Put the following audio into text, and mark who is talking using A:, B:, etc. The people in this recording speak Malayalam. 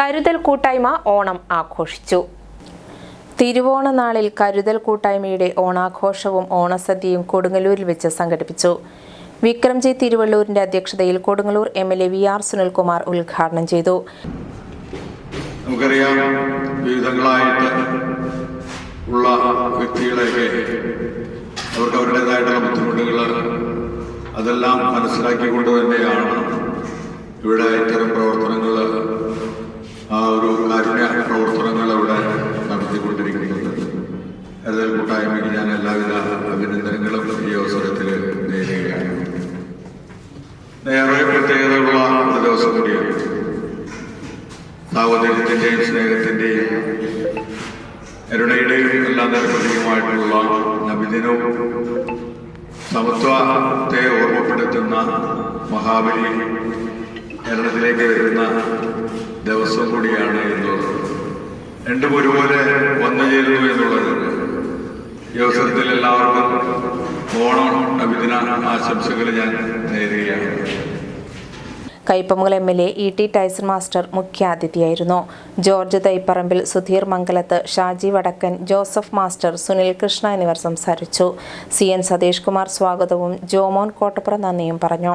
A: കരുതൽ കൂട്ടായ്മ ഓണം ആഘോഷിച്ചു. തിരുവോണ നാളിൽ കരുതൽ കൂട്ടായ്മയുടെ ഓണാഘോഷവും ഓണസദ്യയും കൊടുങ്ങല്ലൂരിൽ വെച്ച് സംഘടിപ്പിച്ചു. വിക്രംജി തിരുവള്ളൂരിന്റെ അധ്യക്ഷതയിൽ Kodungallur M L A V R Sunilkumar ഉദ്ഘാടനം ചെയ്തു.
B: നമുക്കറിയാം ഉള്ള വ്യക്തികളെയൊക്കെ അവർക്ക് അവരുടേതായിട്ടുള്ള ബുദ്ധിമുട്ടുകൾ അതെല്ലാം മനസ്സിലാക്കിക്കൊണ്ട് തന്നെയാണ് കൂട്ടായ്മയ്ക്ക് ഞാൻ എല്ലാവിധ അഭിനന്ദനങ്ങളും ഈ അവസരത്തിൽ നേരുകയാണ്. ഏറെ പ്രത്യേകതയുള്ള ദിവസം കൂടിയാണ്. സാഹോദര്യത്തിന്റെയും സ്നേഹത്തിന്റെയും കരുണയുടെയും എല്ലാം പ്രതീകമായിട്ടുള്ള നബിദിനവും സമത്വത്തെ ഓർമ്മപ്പെടുത്തുന്ന മഹാബലി കേരളത്തിലേക്ക് വരുന്ന ദിവസം കൂടിയാണ് എന്നുള്ളത് രണ്ടും ഒരുപോലെ വന്നു ചേരുന്നു എന്നുള്ളത് ഈ അവസരത്തിൽ എല്ലാവർക്കും ഓണം നബിദിന ആശംസകൾ ഞാൻ നേരുകയാണ്.
A: കയ്പമുകൾ M L A E T Tyson master മുഖ്യാതിഥിയായിരുന്നു. George Thaiparambil Sudheer Mangalath Shaji Vadakkan Joseph master Sunil Krishna എന്നിവർ സംസാരിച്ചു. സി എൻ സതീഷ് കുമാർ സ്വാഗതവും ജോമോൻ കോട്ടപ്പുറം നന്ദിയും പറഞ്ഞു.